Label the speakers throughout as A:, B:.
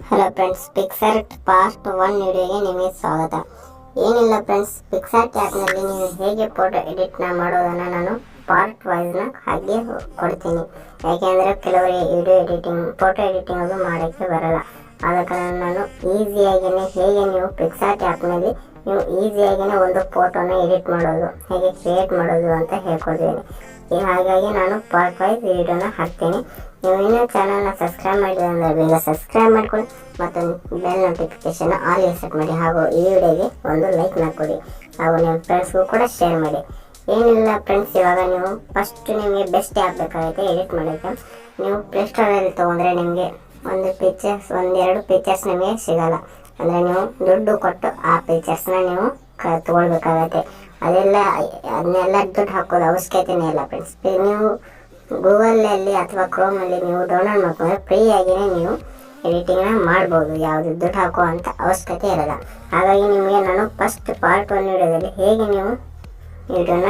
A: Hello friends PicsArt part one ವಿಡಿಯೋಗೆ ನಿಮಗೆ ಸ್ವಾಗತ. ಏನಿಲ್ಲ ಫ್ರೆಂಡ್ಸ್ ಪಿಕ್ಸಾರ್ಟ್ ಆ್ಯಪ್ನಲ್ಲಿ ನೀವು ಹೇಗೆ ಫೋಟೋ ಎಡಿಟ್ನ ಮಾಡೋದನ್ನು ನಾನು ಪಾರ್ಟ್ ವೈಸ್ನ ಹಾಗೆ ಕೊಡ್ತೀನಿ. ಯಾಕೆಂದರೆ ಕೆಲವರಿಗೆ ವಿಡಿಯೋ ಎಡಿಟಿಂಗ್ ಫೋಟೋ ಎಡಿಟಿಂಗ್ ಅದು ಮಾಡೋಕ್ಕೆ ಬರಲ್ಲ. ಆದ ಕಾರಣ ನಾನು ಈಸಿಯಾಗಿಯೇ ಹೇಗೆ ನೀವು ಪಿಕ್ಸಾರ್ಟ್ ಆ್ಯಪ್ನಲ್ಲಿ ನೀವು ಈಸಿಯಾಗಿಯೇ ಒಂದು ಫೋಟೋನ ಎಡಿಟ್ ಮಾಡೋದು, ಹೇಗೆ ಕ್ರಿಯೇಟ್ ಮಾಡೋದು ಅಂತ ಹೇಳ್ಕೊಡ್ತೀನಿ. ಹಾಗಾಗಿ ನಾನು ಪಾರ್ಟ್ ವೈಸ್ ವಿಡಿಯೋನ ಹಾಕ್ತೀನಿ. ನೀವು ಇನ್ನೂ ಚಾನಲ್ನ ಸಬ್ಸ್ಕ್ರೈಬ್ ಮಾಡಿದ್ರೆ ಅಂದರೆ ಬೇಗ ಸಬ್ಸ್ಕ್ರೈಬ್ ಮಾಡ್ಕೊಳ್ಳಿ ಮತ್ತು ಬೆಲ್ ನೋಟಿಫಿಕೇಶನ್ ಆಲ್ ಸೆಟ್ ಮಾಡಿ ಹಾಗೂ ಈ ವಿಡಿಯೋಗೆ ಒಂದು ಲೈಕ್ನ ಕೊಡಿ ಹಾಗೂ ನಿಮ್ಮ ಫ್ರೆಂಡ್ಸ್ಗೂ ಕೂಡ ಶೇರ್ ಮಾಡಿ. ಏನಿಲ್ಲ ಫ್ರೆಂಡ್ಸ್ ಇವಾಗ ನೀವು ಫಸ್ಟ್ ನಿಮಗೆ ಬೆಸ್ಟ್ ಆ್ಯಪ್ ಬೇಕಾಗುತ್ತೆ ಎಡಿಟ್ ಮಾಡೋಕ್ಕೆ. ನೀವು ಪ್ಲೇಸ್ಟೋರಲ್ಲಿ ತೊಗೊಂಡ್ರೆ ನಿಮಗೆ ಒಂದು ಪಿಕ್ಚರ್ಸ್ ಒಂದೆರಡು ಪಿಕ್ಚರ್ಸ್ ನಿಮಗೆ ಸಿಗಲ್ಲ. ಅಂದರೆ ನೀವು ದುಡ್ಡು ಕೊಟ್ಟು ಆ ಪಿಕ್ಚರ್ಸ್ನ ನೀವು ಕ, ತೊಗೊಳ್ಬೇಕಾಗತ್ತೆ. ಅದೆಲ್ಲ, ಅದನ್ನೆಲ್ಲ ದುಡ್ಡು ಹಾಕೋದು ಅವಶ್ಯಕತೆನೇ ಇಲ್ಲ ಫ್ರೆಂಡ್ಸ್ ನೀವು ಗೂಗಲಲ್ಲಿ ಅಥವಾ ಕ್ರೋಮಲ್ಲಿ ನೀವು ಡೌನ್ಲೋಡ್ ಮಾಡ್ಕೊಂಡ್ರೆ ಆಗಿಯೇ ನೀವು ಎಡಿಟಿಂಗ್ನ ಮಾಡ್ಬೋದು. ಯಾವುದು ದುಡ್ಡು ಹಾಕೋ ಅಂತ ಅವಶ್ಯಕತೆ ಇರಲ್ಲ. ಹಾಗಾಗಿ ನಿಮಗೆ ನಾನು ಫಸ್ಟ್ ಪಾರ್ಟ್ ಒನ್ ವಿಡಿಯೋದಲ್ಲಿ ಹೇಗೆ ನೀವು ವಿಡಿಯೋನ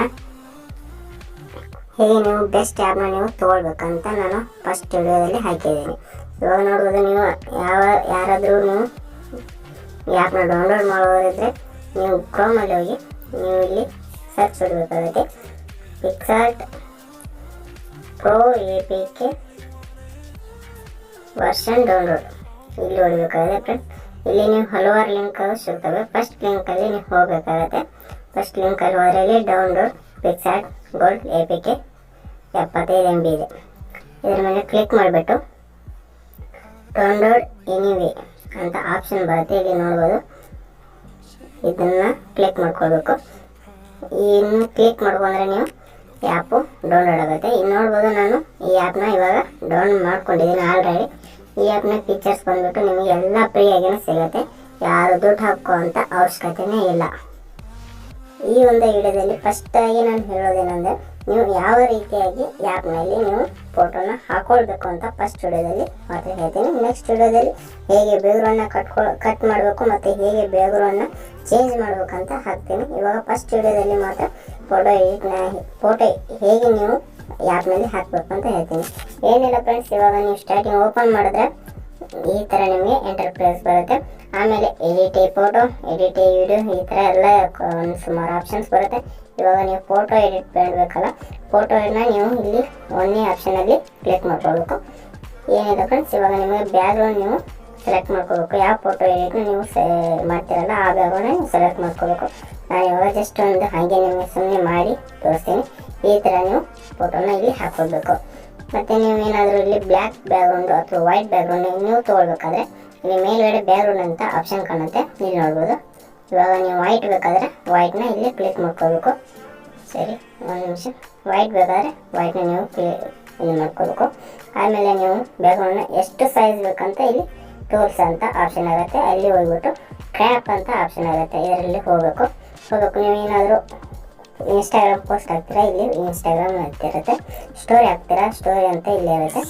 A: ಹೇಗೆ ನೀವು ಬೆಸ್ಟ್ ಆ್ಯಪ್ನ ನೀವು ತೊಗೊಳ್ಬೇಕಂತ ನಾನು ಫಸ್ಟ್ ವಿಡಿಯೋದಲ್ಲಿ ಹಾಕಿದ್ದೀನಿ. ಇವಾಗ ನೋಡ್ಬೋದು ನೀವು ಯಾವ, ಯಾರಾದರೂ ನೀವು ಈ ಆ್ಯಪ್ನ ಡೌನ್ಲೋಡ್ ಮಾಡೋದಿದ್ರೆ ನೀವು ಕ್ರೋಮಲ್ಲಿ ಹೋಗಿ, ನೀವು ಇಲ್ಲಿ search ಹೊಡಬೇಕಾಗುತ್ತೆ PicsArt pro A P K version download ಇಲ್ಲಿ ಹೊಡಿಬೇಕಾಗುತ್ತೆ ಫ್ರೆಂಡ್ ಇಲ್ಲಿ ನೀವು ಹಲವಾರು ಲಿಂಕ್ ಸಿಗ್ತವೆ. ಫಸ್ಟ್ ಲಿಂಕಲ್ಲಿ ನೀವು ಹೋಗಬೇಕಾಗತ್ತೆ. ಫಸ್ಟ್ ಲಿಂಕಲ್ಲಿ ಹೋದರೆ ಇಲ್ಲಿ download PicsArt gold A P K ಎಪ್ಪತ್ತೈದು ಎಂ ಬಿ ಇದೆ. ಇದರ ಮೇಲೆ ಕ್ಲಿಕ್ ಮಾಡಿಬಿಟ್ಟು ಡೌನ್ಲೋಡ್ ಎನಿವೇ ಅಂತ ಆಪ್ಷನ್ ಬರುತ್ತೆ. ಇಲ್ಲಿ ನೋಡ್ಬೋದು. ಇದನ್ನು ಕ್ಲಿಕ್ ಮಾಡ್ಕೊಳ್ಬೇಕು. ಇನ್ನು ಕ್ಲಿಕ್ ಮಾಡ್ಕೊಂಡ್ರೆ ನೀವು ಆ್ಯಪು ಡೌನ್ಲೋಡ್ ಆಗುತ್ತೆ. ಇಲ್ಲಿ ನೋಡ್ಬೋದು ನಾನು ಈ ಆ್ಯಪ್ನ ಇವಾಗ ಡೌನ್ಲೋಡ್ ಮಾಡ್ಕೊಂಡಿದ್ದೀನಿ ಆಲ್ರೆಡಿ ಈ ಆ್ಯಪ್ನ ಫೀಚರ್ಸ್ ಬಂದ್ಬಿಟ್ಟು ನಿಮಗೆ ಎಲ್ಲ ಫ್ರೀಯಾಗಿಯೇ ಸಿಗುತ್ತೆ. ಯಾರು ದುಡ್ಡು ಹಾಕೋ ಅಂತ ಅವಶ್ಯಕತೆನೇ ಇಲ್ಲ. ಈ ಒಂದು ವಿಡಿಯೋದಲ್ಲಿ ಫಸ್ಟಾಗಿ ನಾನು ಹೇಳೋದೇನೆಂದರೆ, ನೀವು ಯಾವ ರೀತಿಯಾಗಿ ಆ್ಯಪ್ನಲ್ಲಿ ನೀವು ಫೋಟೋನ ಹಾಕೊಳ್ಬೇಕು ಅಂತ ಫಸ್ಟ್ ವಿಡಿಯೋದಲ್ಲಿ ಮಾತ್ರ ಹೇಳ್ತೀನಿ. ನೆಕ್ಸ್ಟ್ ವಿಡಿಯೋದಲ್ಲಿ ಹೇಗೆ ಬೇಗ್ರೌಂಡ್ನ ಕಟ್ಕೊ ಕಟ್ ಮಾಡಬೇಕು ಮತ್ತು ಹೇಗೆ ಬೇಗ್ರೌಂಡ್ನ ಚೇಂಜ್ ಮಾಡಬೇಕಂತ ಹಾಕ್ತೀನಿ. ಇವಾಗ ಫಸ್ಟ್ ವಿಡಿಯೋದಲ್ಲಿ ಮಾತ್ರ ಫೋಟೋ ಎಡಿಟ್ನ ಫೋಟೋ ಹೇಗೆ ನೀವು ಆ್ಯಪ್ನಲ್ಲಿ ಹಾಕಬೇಕು ಅಂತ ಹೇಳ್ತೀನಿ. ಏನಿಲ್ಲ ಫ್ರೆಂಡ್ಸ್ ಇವಾಗ ನೀವು ಸ್ಟಾರ್ಟಿಂಗ್ ಓಪನ್ ಮಾಡಿದ್ರೆ ಈ ಥರ ನಿಮಗೆ ಎಂಟರ್ಪ್ರೈಸ್ ಬರುತ್ತೆ. ಆಮೇಲೆ ಎಡಿಟ್ ಫೋಟೋ ಎಡಿಟ್ ವಿಡಿಯೋ ಈ ಥರ ಎಲ್ಲ ಒಂದು ಸುಮಾರು ಆಪ್ಷನ್ಸ್ ಬರುತ್ತೆ. ಇವಾಗ ನೀವು ಫೋಟೋ ಎಡಿಟ್ ಮಾಡಬೇಕಲ್ಲ ಫೋಟೋನ ನೀವು ಇಲ್ಲಿ ಒಂದೇ ಆಪ್ಷನಲ್ಲಿ ಕ್ಲಿಕ್ ಮಾಡ್ಕೋಬೇಕು ಏನಿದೆ ಫ್ರೆಂಡ್ಸ್ ಇವಾಗ ನಿಮಗೆ ಬ್ಯಾಗ್ರೌಂಡ್ ನೀವು ಸೆಲೆಕ್ಟ್ ಮಾಡ್ಕೋಬೇಕು ಯಾವ ಫೋಟೋ ಎಡಿಟ್ನ ನೀವು ಸೆ ಮಾಡ್ತೀರಲ್ಲ, ಆ ಬ್ಯಾಕ್ಗ್ರೌಂಡ್ನ ನೀವು ಸೆಲೆಕ್ಟ್ ಮಾಡ್ಕೋಬೇಕು ನಾನು ಇವಾಗ ಜಸ್ಟ್ ಒಂದು ಹಾಗೆ ನಿಮಗೆ ಸುಮ್ಮನೆ ಮಾಡಿ ತೋರಿಸ್ತೀನಿ. ಈ ಥರ ನೀವು ಫೋಟೋನ ಇಲ್ಲಿ ಹಾಕ್ಕೊಳ್ಬೇಕು. ಮತ್ತು ನೀವು ಏನಾದರೂ ಇಲ್ಲಿ ಬ್ಲ್ಯಾಕ್ ಬ್ಯಾಗ್ರೌಂಡ್ ಅಥವಾ ವೈಟ್ ಬ್ಯಾಗ್ರೌಂಡ್ ನೀವು ತೊಗೊಳ್ಬೇಕಾದ್ರೆ ಇಲ್ಲಿ ಮೇಲ್ಗಡೆ ಬ್ಯಾಗ್ರೌಂಡ್ ಅಂತ ಆಪ್ಷನ್ ಕಾಣುತ್ತೆ. ಇಲ್ಲಿ ನೋಡ್ಬೋದು. ಇವಾಗ ನೀವು ವೈಟ್ ಬೇಕಾದರೆ ವೈಟ್ನ ಇಲ್ಲಿ ಕ್ಲಿಕ್ ಮಾಡ್ಕೋಬೇಕು. ಸರಿ, ಒಂದು ನಿಮಿಷ. ವೈಟ್ ಬೇಕಾದರೆ ವೈಟ್ನ ನೀವು ಕ್ಲಿ ಇದು ಮಾಡ್ಕೋಬೇಕು. ಆಮೇಲೆ ನೀವು ಬ್ಯಾಗ್ರೌಂಡ್ನ ಎಷ್ಟು ಸೈಜ್ ಬೇಕಂತ ಇಲ್ಲಿ ಟೂಲ್ಸ್ ಅಂತ ಆಪ್ಷನ್ ಆಗುತ್ತೆ. ಅಲ್ಲಿ ಹೋಗ್ಬಿಟ್ಟು ಕ್ರ್ಯಾಪ್ ಅಂತ ಆಪ್ಷನ್ ಆಗುತ್ತೆ. ಇದರಲ್ಲಿ ಹೋಗಬೇಕು. ಹೋಗಬೇಕು. ನೀವು ಏನಾದರೂ ಇನ್ಸ್ಟಾಗ್ರಾಮ್ ಪೋಸ್ಟ್ ಹಾಕ್ತೀರಾ? ಇಲ್ಲಿ ಇನ್ಸ್ಟಾಗ್ರಾಮ್ ಇರುತ್ತೆ ಸ್ಟೋರಿ ಹಾಕ್ತೀರಾ? ಸ್ಟೋರಿ ಅಂತ ಇಲ್ಲಿ ಇರುತ್ತೆ.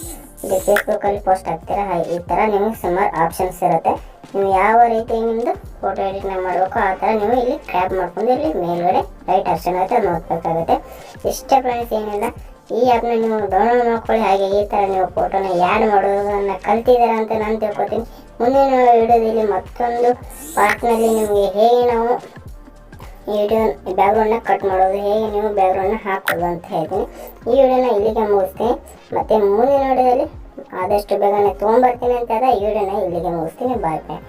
A: ಇಲ್ಲಿ ಫೇಸ್ಬುಕ್ಕಲ್ಲಿ ಪೋಸ್ಟ್ ಹಾಕ್ತೀರಾ? ಈ ಥರ ನಿಮಗೆ ಸುಮಾರು ಆಪ್ಷನ್ಸ್ ಇರುತ್ತೆ. ನೀವು ಯಾವ ರೀತಿ ನಿಮ್ಮದು ಫೋಟೋ ಎಡಿಟ್ನ ಮಾಡಬೇಕು ಆ ಥರ ನೀವು ಇಲ್ಲಿ ಕ್ರ್ಯಾಪ್ ಮಾಡ್ಕೊಂಡು ಇಲ್ಲಿ ಮೇಲ್ಗಡೆ ರೈಟ್ ಆಪ್ಷನ್ ಆಗುತ್ತೆ ನೋಡ್ಬೇಕಾಗುತ್ತೆ. ಇಷ್ಟೇ ಫ್ರೆಂಡ್ಸ್ ಏನಿಲ್ಲ. ಈ ಆ್ಯಪ್ನ ನೀವು ಡೌನ್ಲೋಡ್ ಮಾಡ್ಕೊಳ್ಳಿ. ಹಾಗೆ ಈ ಥರ ನೀವು ಫೋಟೋನ ಯಾಡ್ ಮಾಡೋದನ್ನು ಕಲ್ತಿದ್ದೀರಾ ಅಂತ ನಾನು ತಿಳ್ಕೊತೀನಿ. ಮುಂದಿನ ವಿಡಿಯೋದಲ್ಲಿ ಮತ್ತೊಂದು ಪಾರ್ಟ್ನಲ್ಲಿ ನಿಮಗೆ ಹೇಗೆ ನಾವು ಈ ವಿಡಿಯೋ ಬ್ಯಾಕ್ಗ್ರೌಂಡ್ನ ಕಟ್ ಮಾಡೋದು ಹೇಗೆ ನೀವು ಬ್ಯಾಕ್ಗ್ರೌಂಡ್ನ ಹಾಕೋದು ಅಂತ ಹೇಳ್ತೀನಿ ಈ ವಿಡಿಯೋನ ಇಲ್ಲಿಗೆ ಮುಗಿಸ್ತೀನಿ. ಮತ್ತು ಮುಂದಿನ ವಿಡಿಯೋದಲ್ಲಿ ಆದಷ್ಟು ಬೇಗನೆ ತೊಗೊಂಬರ್ತೀನಿ ಅಂತ ಈ ವಿಡಿಯೋನ ಇಲ್ಲಿಗೆ ಮುಗಿಸ್ತೀನಿ. ಬಾಯ್ ಬಾಯ್